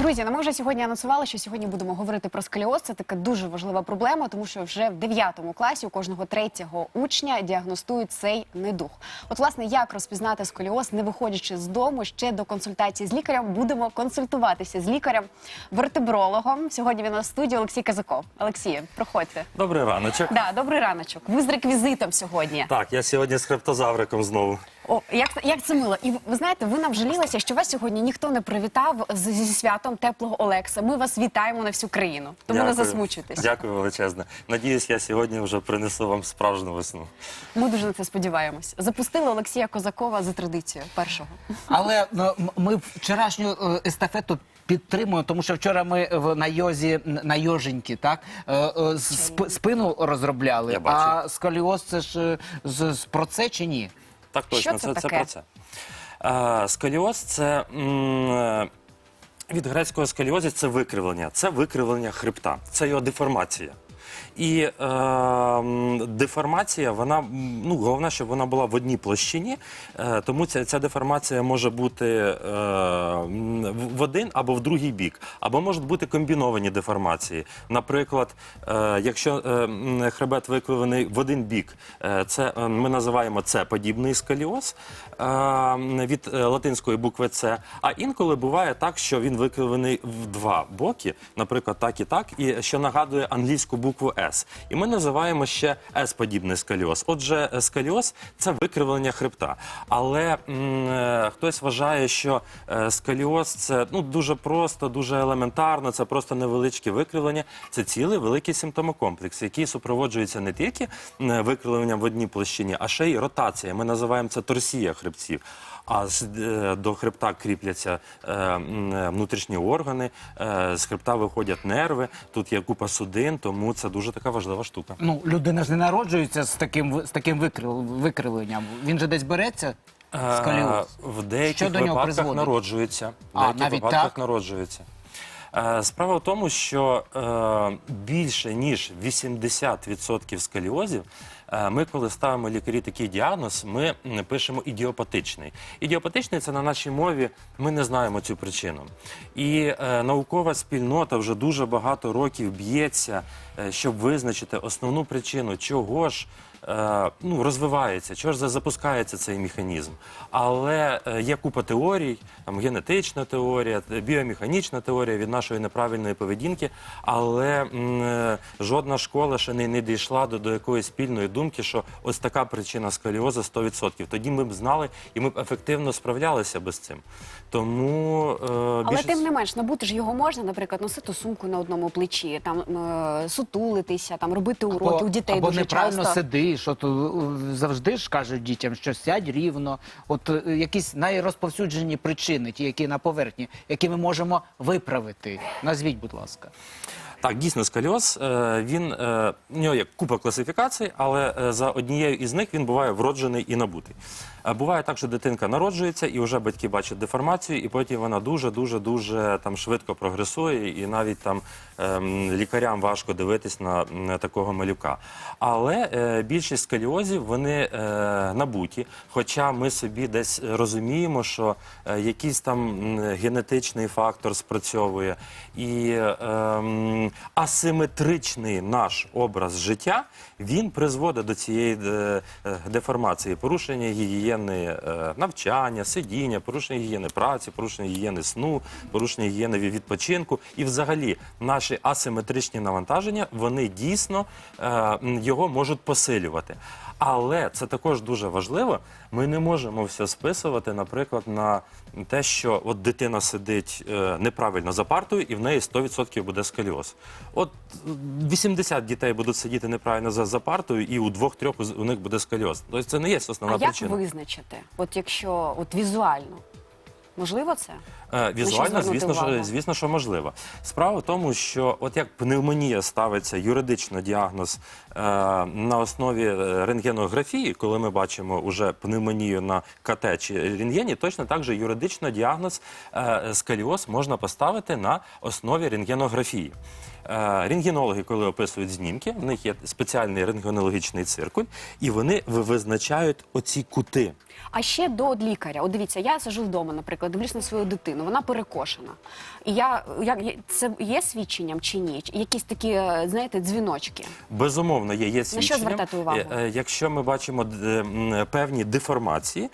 Друзі, ну ми вже сьогодні анонсували, що сьогодні будемо говорити про сколіоз. Це така дуже важлива проблема, тому що вже в 9 класі у кожного третього учня діагностують цей недух. От, власне, як розпізнати сколіоз, не виходячи з дому, ще до консультації з лікарем, будемо консультуватися з лікарем вертебрологом. Сьогодні він у нас в студії Олексій Казаков. Олексію, проходьте. Добрий раночок. Да, добрий раночок. Ви з реквізитом сьогодні. Так, я сьогодні з хребтозавриком знову. О, як, як це мило. І ви знаєте, ви нам жалілися, що вас сьогодні ніхто не привітав з- зі святом теплого Олекса. Ми вас вітаємо на всю країну. Тому не засмучуйтесь. Дякую величезне. Надіюсь, я сьогодні вже принесу вам справжню весну. Ми дуже на це сподіваємось. Запустили Олексія Козакова за традицією першого. Але ну, ми вчорашню е, естафету підтримуємо, тому що вчора ми в на йозі на йоженьки, так е, е, сп- спину розробляли. Я бачу. а сколіоз це ж з, з про це чи ні? Так точно, Що це це, це таке? про це. Е, сколіоз це м, від грецького сколіозі це викривлення. Це викривлення хребта, це його деформація. І е, деформація, вона ну головне, щоб вона була в одній площині, е, тому ця, ця деформація може бути е, в- один або в другий бік, або можуть бути комбіновані деформації. Наприклад, е, якщо е, хребет викривлений в один бік, е, це е, ми називаємо це подібний сколіоз е, від е, латинської букви С. А інколи буває так, що він викривлений в два боки, наприклад, так і так, і що нагадує англійську букву С. І ми називаємо ще С-подібний сколіоз. Отже, сколіоз це викривлення хребта. Але е, хтось вважає, що е, сколіоз це ну дуже просто, дуже елементарно, це просто невеличке викривлення. Це цілий великий симптомокомплекс, який супроводжується не тільки викривленням в одній площині, а ще й ротація. Ми називаємо це торсія хребців. А з, е, до хребта кріпляться е, е, внутрішні органи, з хребта виходять нерви. Тут є купа судин, тому це дуже така важлива штука. Ну людина ж не народжується з таким з таким викривленням. Він же десь береться. Сколіоз. В деяких Що до нього випадках призводить? народжується. В А, деяких навіть випадках так? народжується. Справа в тому, що більше ніж 80% сколіозів, е, ми, коли ставимо лікарі такий діагноз, ми пишемо ідіопатичний. Ідіопатичний це на нашій мові, ми не знаємо цю причину. І е, наукова спільнота вже дуже багато років б'ється, е, щоб визначити основну причину, чого ж е, ну, розвивається, чого ж запускається цей механізм. Але е, є купа теорій, там генетична теорія, е, біомеханічна теорія від нашої неправильної поведінки, але м, жодна школа ще не, не дійшла до, до якоїсь спільної думки, що ось така причина сколіозу 100%. Тоді ми б знали і ми б ефективно справлялися без цим. Тому е, Але більшість... тим не менш, набути ж його можна, наприклад, носити сумку на одному плечі, там е, сутулитися, там робити уроки. У дітей або дуже неправильно часто. сидиш. От завжди ж кажуть дітям, що сядь рівно. От е, якісь найрозповсюджені причини, ті, які на поверхні, які ми можемо виправити. Назвіть, будь ласка. Так, дійсно, сколіоз, е, він, е, в нього є купа класифікацій, але е, за однією із них він буває вроджений і набутий. Е, Буває так, що дитинка народжується, і вже батьки бачать деформацію, і потім вона дуже-дуже-дуже там швидко прогресує, і навіть там ем, лікарям важко дивитись на, такого малюка. Але е, більшість сколіозів вони е, набуті, хоча ми собі десь розуміємо, що якийсь там генетичний фактор спрацьовує, і е, м, асиметричний наш образ життя він призводить до цієї деформації, порушення гігієни е, навчання, сидіння, порушення гігієни праці, порушення гігієни сну, порушення гігієни відпочинку. І взагалі наші асиметричні навантаження вони дійсно е, його можуть посилювати. Але це також дуже важливо. Ми не можемо все списувати, наприклад, на те, що от дитина сидить е, неправильно за партою, і в неї 100% буде сколіоз. От е, 80 дітей будуть сидіти неправильно за, за партою, і у двох-трьох у, них буде сколіоз. Тобто це не є основна А як визначити? От якщо от візуально, можливо це? Е, Візуально, звісно, ж, звісно, що можливо. Справа в тому, що от як пневмонія ставиться юридично діагноз е, на основі е, рентгенографії, коли ми бачимо уже пневмонію на КТ чи рентгені, точно так же юридично діагноз е, сколіоз можна поставити на основі рентгенографії. Е, Рентгенологи, коли описують знімки, в них є спеціальний рентгенологічний циркуль, і вони визначають оці кути. А ще до лікаря. От дивіться, я сижу вдома, наприклад, дивлюсь на свою дитину, вона перекошена. І я як це є свідченням чи ні? Якісь такі, е, знаєте, дзвіночки. Безумовно, є, є що звертати увагу? Е, Якщо ми бачимо певні деформації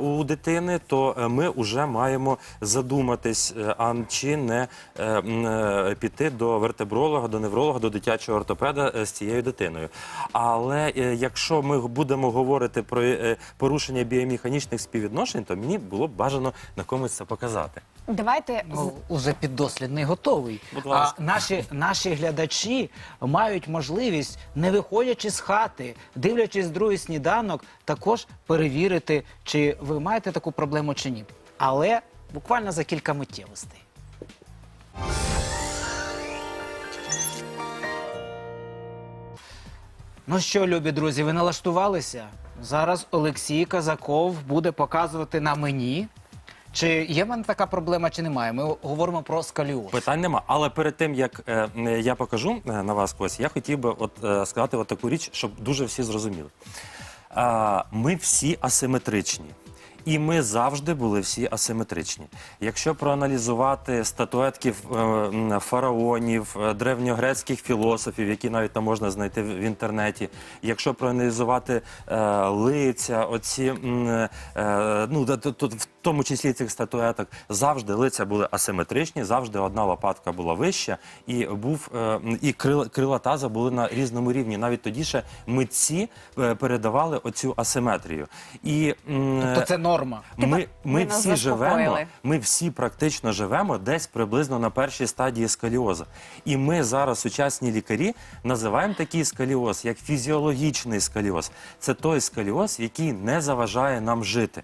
у дитини, то ми вже маємо задуматись, а чи не піти до вертебролога, до невролога, до дитячого ортопеда е, з цією дитиною. Але е, якщо ми будемо говорити про е, порушення біомеханічних співвідношень, то мені було б бажано на комусь це показати. Давайте Ну, уже піддослідний готовий. Будь А наші, наші глядачі мають можливість, не виходячи з хати, дивлячись другий сніданок, також перевірити, чи ви маєте таку проблему чи ні. Але буквально за кілька миттєвостей. Ну що, любі друзі, ви налаштувалися? Зараз Олексій Казаков буде показувати на мені, чи є в мене така проблема, чи немає. Ми говоримо про скаліоз. Питань нема. Але перед тим як е, е, я покажу е, на вас когось, я хотів би от е, сказати от таку річ, щоб дуже всі зрозуміли. Е, ми всі асиметричні. І ми завжди були всі асиметричні. Якщо проаналізувати статуетків е, фараонів, е, древньогрецьких філософів, які навіть там можна знайти в інтернеті, якщо проаналізувати е, лиця, оці ну тут, тому числі цих статуеток, завжди лиця були асиметричні, завжди одна лопатка була вища, і був е, і крила, крила таза були на різному рівні. Навіть тоді ще митці е, передавали оцю асиметрію. І Тобто це норма. ми, ми всі живемо, ми всі практично живемо десь приблизно на першій стадії скаліозу. І ми зараз, сучасні лікарі, називаємо такий скаліоз як фізіологічний скаліоз. Це той скаліоз, який не заважає нам жити.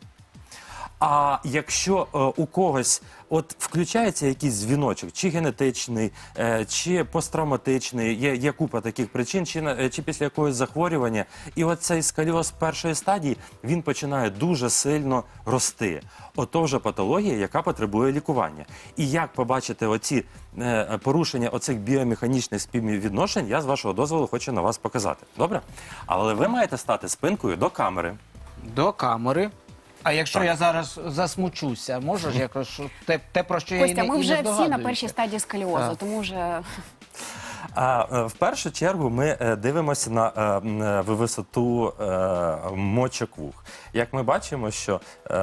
А якщо е, у когось от включається якийсь дзвіночок, чи генетичний, е, чи посттравматичний, є, є купа таких причин, чи, на- е, чи після якогось захворювання, і от цей скаліоз першої стадії він починає дуже сильно рости. Ото вже патологія, яка потребує лікування. І як побачити оці е, порушення оцих біомеханічних співвідношень, я з вашого дозволу хочу на вас показати. Добре? Але ви маєте стати спинкою до камери. До камери. А якщо Так. я зараз засмучуся, можеш якось що- те, те, про що я і Костя, не, ми і не вже всі на здогадуюся? першій стадії скаліозу, Так. тому вже А е, в першу чергу ми е, дивимося на е, м, е, висоту е, мочок вух. Як ми бачимо, що е,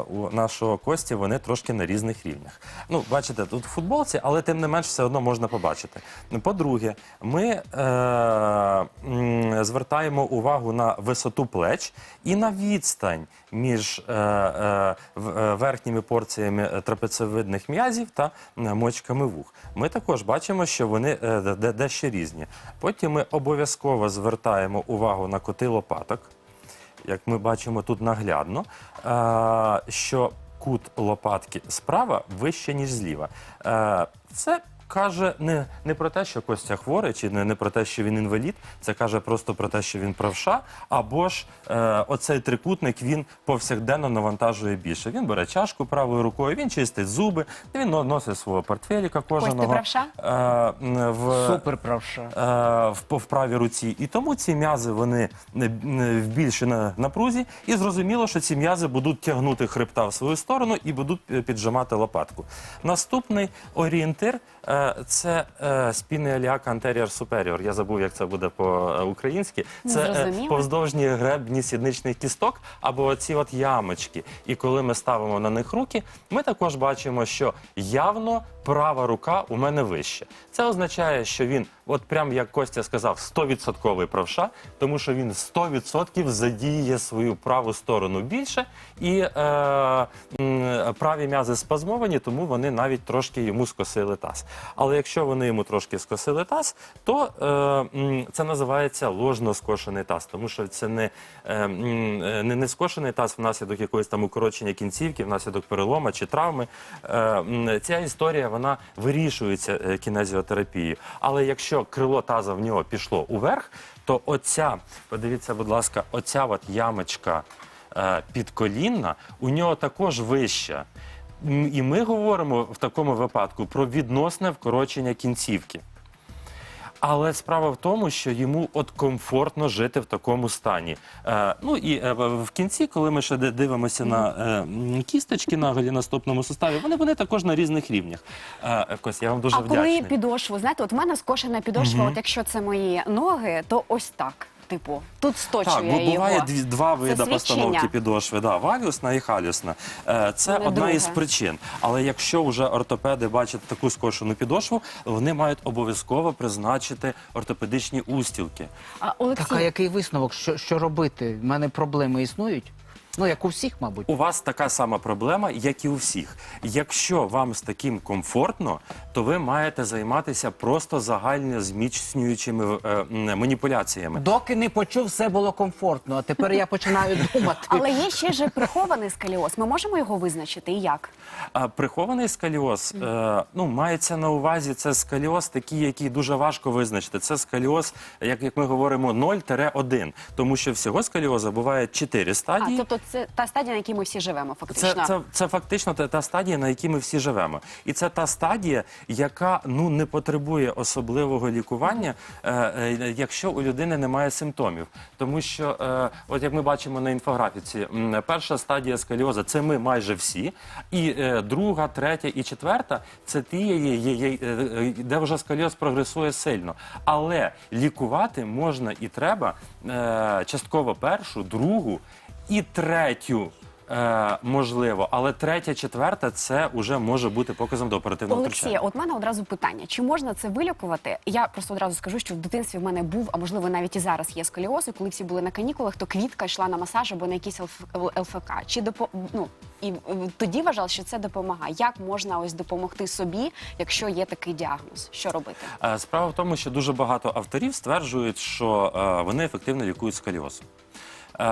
у нашого Кості вони трошки на різних рівнях. Ну, бачите, тут в футболці, але тим не менш все одно можна побачити. По-друге, ми е, м, звертаємо увагу на висоту плеч і на відстань між е, е, е, верхніми порціями трапецевидних м'язів та мочками вух. Ми також бачимо, що вони де- де- дещо різні. Потім ми обов'язково звертаємо увагу на коти лопаток, як ми бачимо тут наглядно, що кут лопатки справа вище, ніж зліва. Це каже не, не про те, що Костя хворий, чи не, не про те, що він інвалід, це каже просто про те, що він правша, або ж е, оцей трикутник він повсякденно навантажує більше. Він бере чашку правою рукою, він чистить зуби, він носить свого портфеліка кожаного. правша? Е, в, Супер правша. е, в, в правій руці. І тому ці м'язи вони не- не в більшій на- напрузі. І зрозуміло, що ці м'язи будуть тягнути хребта в свою сторону і будуть е, піджимати лопатку. Наступний орієнтир це спіни спінний аліак антеріор суперіор. Я забув, як це буде по-українськи. Це е, повздовжні гребні сідничних кісток або оці от ямочки. І коли ми ставимо на них руки, ми також бачимо, що явно права рука у мене вища. Це означає, що він, от прям як Костя сказав, 100% правша, тому що він 100% задіє свою праву сторону більше, і е, праві м'язи спазмовані, тому вони навіть трошки йому скосили таз. Але якщо вони йому трошки скосили таз, то е, це називається ложно скошений таз, тому що це не, е, не, не скошений таз внаслідок якогось там укорочення кінцівки, внаслідок перелома чи травми. Е, ця історія вона вирішується е, кінезіотерапією. Але якщо крило таза в нього пішло уверх, то оця, подивіться, будь ласка, оця от ямочка е, підколінна у нього також вища. І ми говоримо в такому випадку про відносне вкорочення кінцівки. Але справа в тому, що йому от комфортно жити в такому стані. Е, ну і е, в кінці, коли ми ще дивимося на е, кісточки на голінастопному суставі, вони, вони також на різних рівнях. Е, Кось, я вам дуже а вдячний. коли підошву, знаєте, от в мене скошена підошва, от якщо це мої ноги, то ось так. Типу, тут сточує Так, бо буває його. дві, два види свідчення. постановки підошви. Да, валюсна і халюсна. Е, Це Не одна із причин. Але якщо вже ортопеди бачать таку скошену підошву, вони мають обов'язково призначити ортопедичні устілки. А, Олексій, Так, а який висновок? Що, що робити? У мене проблеми існують? Ну, як у всіх, мабуть. У вас така сама проблема, як і у всіх. Якщо вам з таким комфортно, то ви маєте займатися просто загально зміцнюючими е, маніпуляціями. Доки не почув, все було комфортно, а тепер я починаю думати. але є ще ж прихований сколіоз. Ми можемо його визначити і як? А прихований скаліоз, е, ну мається на увазі, це скаліоз такий, який дуже важко визначити. Це скаліоз, як, як ми говоримо, 0-1, тому що всього скаліоза буває 4 А, стадії. тобто це та стадія, на якій ми всі живемо, фактично. Це, це, це фактично та, та стадія, на якій ми всі живемо. І це та стадія, яка ну не потребує особливого лікування, е, е, якщо у людини немає симптомів. Тому що, е, от як ми бачимо на інфографіці, м, перша стадія сколіоза – це ми майже всі, і е, друга, третя і четверта це ті, є- є- є- е, е, де вже сколіоз прогресує сильно. Але лікувати можна і треба е, частково першу, другу і третю. Е, можливо, але третя, четверта це вже може бути показом до оперативного Олексія, от мене одразу питання: чи можна це вилікувати? Я просто одразу скажу, що в дитинстві в мене був, а можливо навіть і зараз є сколіоз. І коли всі були на канікулах, то квітка йшла на масаж або на якийсь ЛФ ЛФК. Чи допо... ну, і е, тоді вважав, що це допомагає. Як можна ось допомогти собі, якщо є такий діагноз? Що робити? Е, Справа в тому, що дуже багато авторів стверджують, що е, вони ефективно лікують сколіоз. Е,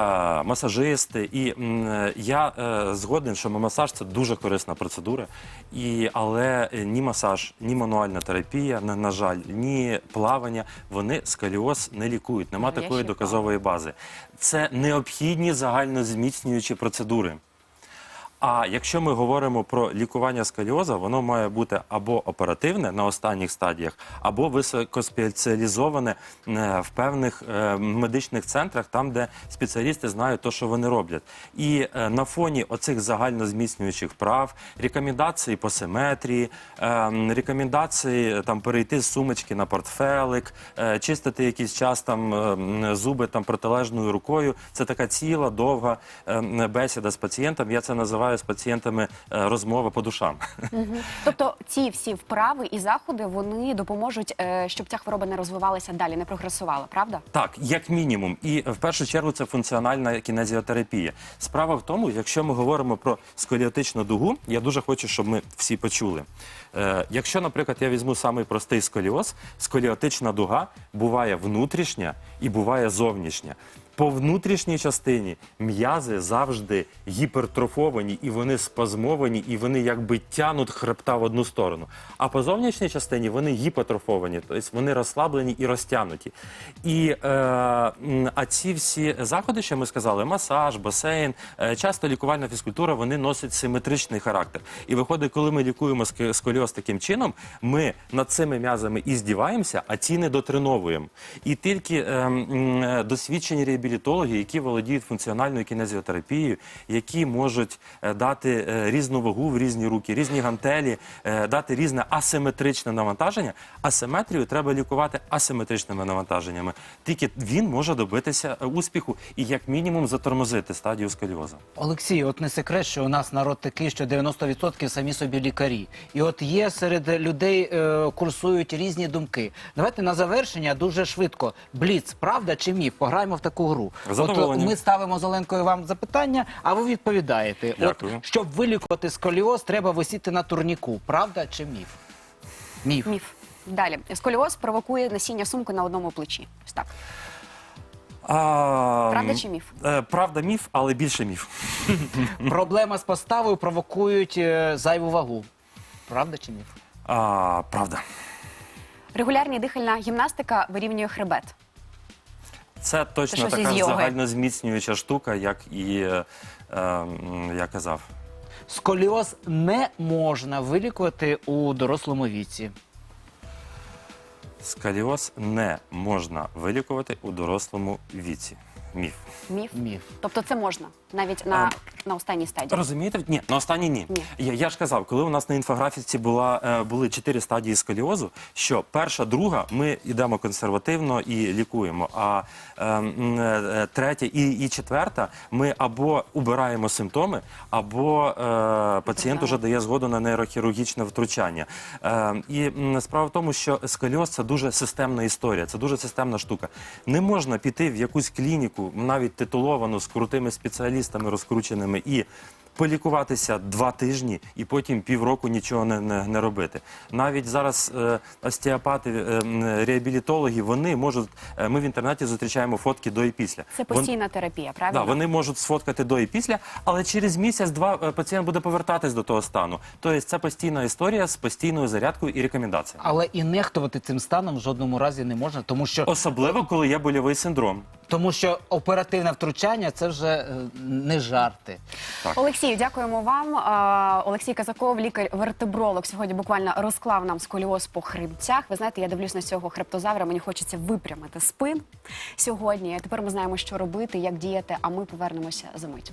Масажисти, і е, я е, згоден, що масаж це дуже корисна процедура, і але ні масаж, ні мануальна терапія, на, на жаль, ні плавання, вони сколіоз не лікують. Нема такої доказової бази. Це необхідні загальнозміцнюючі процедури. А якщо ми говоримо про лікування сколіоза, воно має бути або оперативне на останніх стадіях, або високоспеціалізоване е, в певних е, медичних центрах, там, де спеціалісти знають те, що вони роблять. І е, на фоні оцих загальнозміцнюючих прав, рекомендації по симетрії, рекомендації там перейти з сумочки на портфелик, чистити якийсь час там зуби там протилежною рукою. Це така ціла довга бесіда з пацієнтом. Я це називаю з пацієнтами е, розмова по душам. Тобто ці всі вправи і заходи вони допоможуть, е, щоб ця хвороба не розвивалася далі, не прогресувала, правда? Так, як мінімум, і в першу чергу це функціональна кінезіотерапія. Справа в тому, якщо ми говоримо про сколіотичну дугу, я дуже хочу, щоб ми всі почули. Е, якщо, наприклад, я візьму самий простий сколіоз, сколіотична дуга буває внутрішня і буває зовнішня. По внутрішній частині м'язи завжди гіпертрофовані, і вони спазмовані, і вони якби тянуть хребта в одну сторону. А по зовнішній частині вони гіпотрофовані, тобто вони розслаблені і розтягнуті. І, е, а ці всі заходи, що ми сказали, масаж, басейн, е, часто лікувальна фізкультура, вони носять симетричний характер. І виходить, коли ми лікуємо ск- сколіоз таким чином, ми над цими м'язами і здіваємося, а ці не дотреновуємо. І тільки е, е, досвідчені реабілітологи, які володіють функціональною кінезіотерапією, які можуть е, дати е, різну вагу в різні руки, різні гантелі, е, дати різне асиметричне навантаження. Асиметрію треба лікувати асиметричними навантаженнями. Тільки він може добитися успіху і як мінімум затормозити стадію сколіозу. Олексій, от не секрет, що у нас народ такий, що 90% самі собі лікарі. І от є серед людей е, курсують різні думки. Давайте на завершення дуже швидко. Бліц, правда чи міф? Пограємо в таку гру. З От ми ставимо з Оленкою вам запитання, а ви відповідаєте. Дякую. От, щоб вилікувати сколіоз, треба висіти на турніку. Правда чи міф? Міф. Міф. Далі сколіоз провокує носіння сумки на одному плечі. Ось так. А, Правда чи міф? е, Правда, міф, але більше міф. Проблема з поставою провокують е, зайву вагу. Правда чи міф? А, правда. Регулярна дихальна гімнастика вирівнює хребет. Це точно щось із така ж йоги. загальнозміцнююча штука, як і е, е, м, я казав. Сколіоз не можна вилікувати у дорослому віці. Скаліоз не можна вилікувати у дорослому віці. Міф. Міф. Міф. Тобто це можна навіть на, на останній стадії. Розумієте? Ні, на останній ні. Ні. Я, я ж казав, коли у нас на інфографіці була, е, були чотири стадії сколіозу, що перша, друга, ми йдемо консервативно і лікуємо. А е, м, е, третя і, і четверта, ми або убираємо симптоми, або е, пацієнт уже дає згоду на нейрохірургічне втручання. Е, і м, справа в тому, що сколіоз це дуже системна історія, це дуже системна штука. Не можна піти в якусь клініку, навіть титуловану з крутими спеціалістами розкрученими і. Полікуватися два тижні і потім півроку нічого не, не, не робити. Навіть зараз е, остеопати, е, реабілітологи, вони можуть. е, ми в інтернеті зустрічаємо фотки до і після. Це Вон- постійна терапія, правильно? Да, вони можуть сфоткати до і після, але через місяць-два е, пацієнт буде повертатись до того стану. Тобто це постійна історія з постійною зарядкою і рекомендаціями. Але і нехтувати цим станом в жодному разі не можна, тому що Особливо, коли є больовий синдром. тому що оперативне втручання це вже е, не жарти. Олексію, дякуємо вам. Олексій Казаков, лікар-вертебролог, сьогодні буквально розклав нам сколіоз по хребцях. Ви знаєте, я дивлюсь на цього хребтозавра. Мені хочеться випрямити спин сьогодні. Тепер ми знаємо, що робити, як діяти. А ми повернемося за мить.